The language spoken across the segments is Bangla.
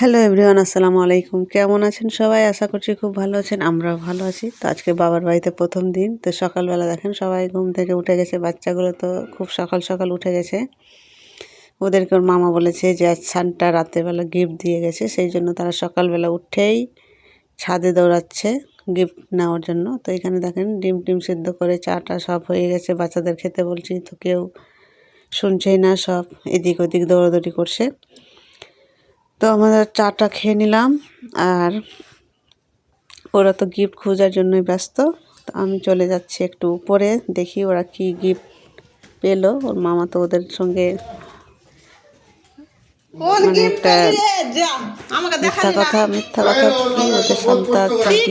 হ্যালো এভরিওয়ান আসসালামু আলাইকুম। কেমন আছেন সবাই? আশা করছি খুব ভালো আছেন, আমরাও ভালো আছি। তো আজকে বাবার বাড়িতে প্রথম দিন। তো সকালবেলা দেখেন সবাই ঘুম থেকে উঠে গেছে, বাচ্চাগুলো তো খুব সকাল সকাল উঠে গেছে। ওদেরকে ওর মামা বলেছে যে আজ সানটা রাত্রেবেলা গিফট দিয়ে গেছে, সেই জন্য তারা সকালবেলা উঠেই ছাদে দৌড়াচ্ছে গিফট নেওয়ার জন্য। তো এখানে দেখেন ডিম টিম সিদ্ধ করে চাটা সব হয়ে গেছে, বাচ্চাদের খেতে বলছি তো কেউ শুনছেই না সব, এদিক ওদিক দৌড়াদৌড়ি করছে। তো আমাদের চাটা খেয়ে নিলাম আর ওরা তো গিফট খোঁজার জন্যই ব্যস্ত। তো আমি চলে যাচ্ছি একটু উপরে দেখি ওরা কি গিফট পেল। ওর মামা তো ওদের সঙ্গে মানে একটা মিথ্যা কথা মিথ্যা কথা কি ওদের সন্তান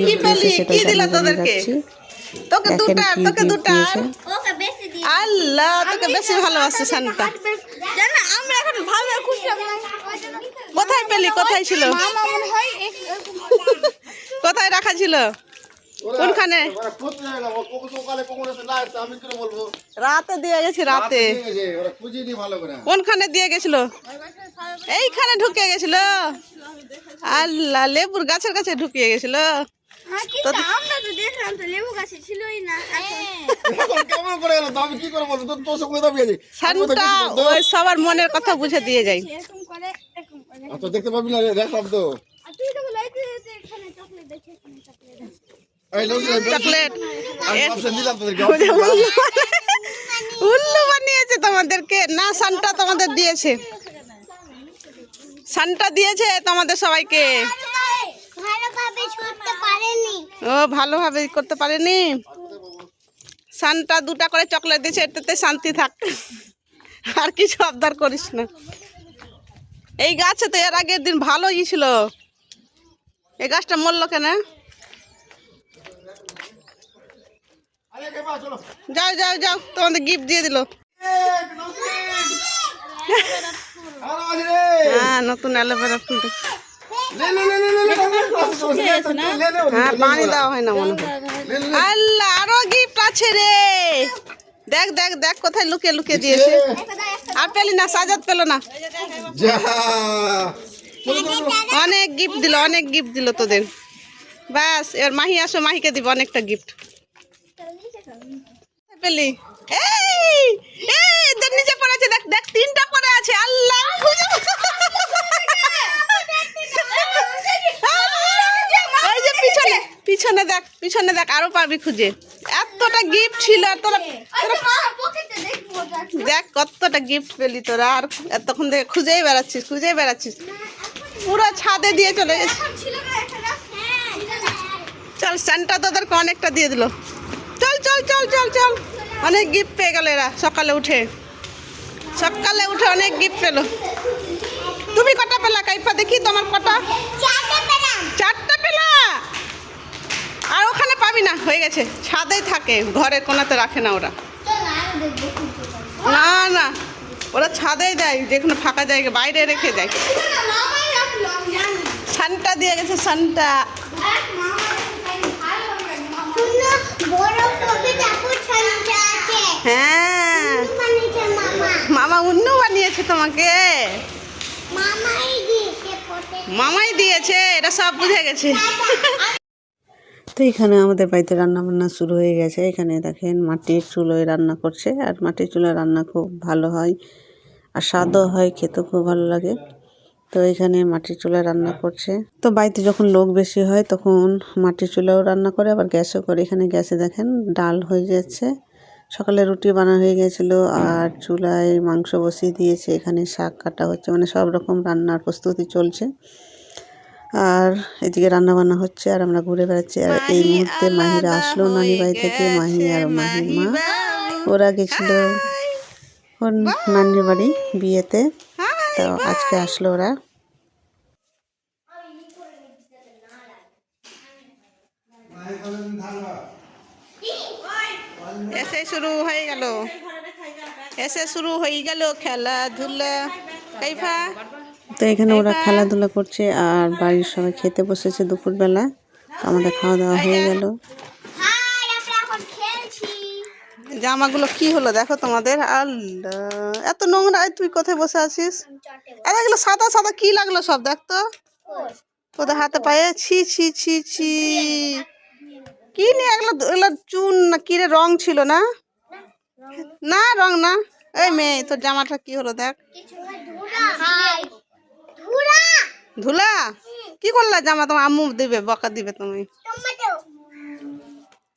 গিফট দিয়েছে সেটা জানিয়ে যাচ্ছি। তোকে দুটা তোকে দুটা। বেশি আল্লাহ তোকে বেশি ভালোবাসে শান্তা। আমরা এখন ভাবে খুশি। কোথায় পেলি? কোথায় ছিল? কোথায় রাখা ছিল? কোনখানে? রাতে দিয়ে গেছি রাতে। কোনখানে দিয়ে গেছিল? এইখানে ঢুকে গেছিল। আল্লাহ লেবুর গাছের কাছে ঢুকিয়ে গেছিল। সবার মনের কথা বুঝে দিয়ে যাই। তো দেখতে পাবি না দেখ শব্দ। চকলেট উল্লু বানিয়েছে। তোমাদেরকে। না সানটা তোমাদের দিয়েছে। সানটা দিয়েছে তোমাদের সবাইকে। ও ভালোভাবে করতে পারেনি? সানটা দুটা করে চকলেট দিয়েছে এটাতে শান্তি থাক। আর কিছু আবদার করিস না। এই গাছে তো এর আগের দিন ভালোই ছিল। এই গাছটা মরল কেন? যাও যাও যাও, তোমাদের গিফট দিয়ে দিল। হ্যাঁ নতুন অ্যালোভেরা ফুল হ্যাঁ পানি দেওয়া হয় না মনে আল্লাহ, আরও গিফট আছে রে। দেখ দেখ দেখ, কোথায় লুকে লুকে দিয়েছে। আর পেলি না সাজাত পেল না। অনেক গিফট দিল অনেক গিফট দিল তোদের। ব্যাস এবার মাহি আসো মাহিকে দিব অনেকটা গিফট পেলি? এই এই এদের নিচে পড়ে আছে দেখ দেখ তিনটা পড়ে আছে আল্লাহ। ওই যে পিছনে পিছনে দেখ পিছনে দেখ আরও পারবি খুঁজে। এতটা গিফট ছিল আর তোরা দেখ কতটা গিফট পেলি তোরা আর এতক্ষণ থেকে খুঁজেই বেড়াচ্ছিস খুঁজেই বেড়াচ্ছিস। পুরো ছাদে দিয়ে চলে গেছিস হ্যাঁ চল স্যান্টা তোদেরকে অনেকটা দিয়ে দিল। চল চল চল চল চল। অনেক গিফট পেয়ে গেল এরা সকালে উঠে। সকালে উঠে অনেক গিফট পেল। তুমি কটা পেলা? কাইফা দেখি তোমার কটা। চারটে চারটা পেলা? আর ওখানে পাবি না হয়ে গেছে। ছাদেই থাকে ঘরের কোনাতে রাখে না ওরা। না না। ওরা ছাদেই দেয় যেখানে ফাঁকা জায়গা বাইরে রেখে দেয়। সানটা দিয়ে গেছে সানটা। হ্যাঁ। মামা অন্য বানিয়েছে তোমাকে। মামাই দিয়েছে এটা সব বুঝে গেছে। তো এখানে আমাদের বাড়িতে রান্না বান্না শুরু হয়ে গেছে। এখানে দেখেন মাটির চুলোয় রান্না করছে আর মাটির চুলোয় রান্না খুব ভালো হয় আর স্বাদও হয়, খেতেও খুব ভালো লাগে। তো এখানে মাটির চুলায় রান্না করছে। তো বাড়িতে যখন লোক বেশি হয় তখন মাটির চুলাও রান্না করে, আবার গ্যাসও করে। এখানে গ্যাসে দেখেন ডাল হয়ে যাচ্ছে। সকালে রুটি বানা হয়ে গেছিল আর চুলায় মাংস বসিয়ে দিয়েছে। এখানে শাক কাটা হচ্ছে। মানে সব রকম রান্নার প্রস্তুতি চলছে। আর এদিকে রান্না বান্না হচ্ছে আর আমরা ঘুরে বেড়াচ্ছি। আর এই মুহূর্তে মাহিরা আসলো নানি বাড়ি থেকে মাহি আর মাহির মা ওরা গেছিল ওর নানির বাড়ি বিয়েতে। তো আজকে আসলো ওরা। এসে শুরু হয়ে গেল। এসে শুরু হয়ে গেল খেলাধুলা। কাইফা। তো এখানে ওরা খেলাধুলা করছে আর বাড়ির সবাই খেতে বসেছে দুপুরবেলা। আমাদের খাওয়া দাওয়া হয়ে গেল। হাই আমরা এখন খেলছি। জামাগুলো কি হলো দেখো তোমাদের? আল্লাহ এত নোংরা এই তুই কোথায় বসে আছিস? এগুলো সাদা সাদা কি লাগল সব দেখ তো। তোদের হাতে পায়ে ছি ছি ছি ছি। কি নিয়ে এগুলো এগুলো চুন না কি রে রং ছিল না? না রং। না এই মেয়ে তোর জামাটা কি হলো দেখ। ধুলা। কি করলা? জামা তোমার আম্মু দিবে বকা দিবে তুমি।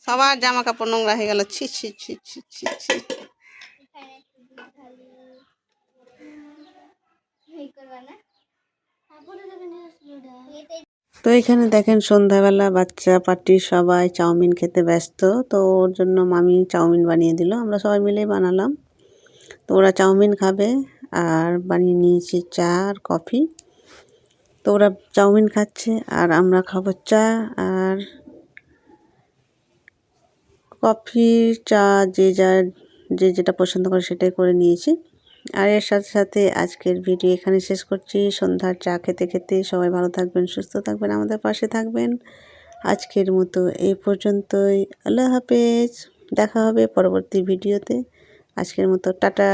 সবার জামা কাপড় নোংরা হয়ে গেল। ছি ছি ছি ছি ছি ছি। তো এখানে দেখেন সন্ধ্যাবেলা বাচ্চা পার্টি সবাই চাউমিন খেতে ব্যস্ত। তো ওর জন্য মামি চাউমিন বানিয়ে দিল। আমরা সবাই মিলেই বানালাম। তো ওরা চাউমিন খাবে আর বানিয়ে নিয়েছি চা আর কফি। তো ওরা চাউমিন খাচ্ছে আর আমরা খাব চা আর কফি, চা, যে যা, যে যেটা পছন্দ করে সেটাই করে নিয়েছি। আর এর সাথে সাথে আজকের ভিডিও এখানে শেষ করছি। সন্ধ্যার চা খেতে খেতে সবাই ভালো থাকবেন, সুস্থ থাকবেন, আমাদের পাশে থাকবেন। আজকের মতো এই পর্যন্তই। আল্লাহ হাফেজ। দেখা হবে পরবর্তী ভিডিওতে। আজকের মতো, টাটা।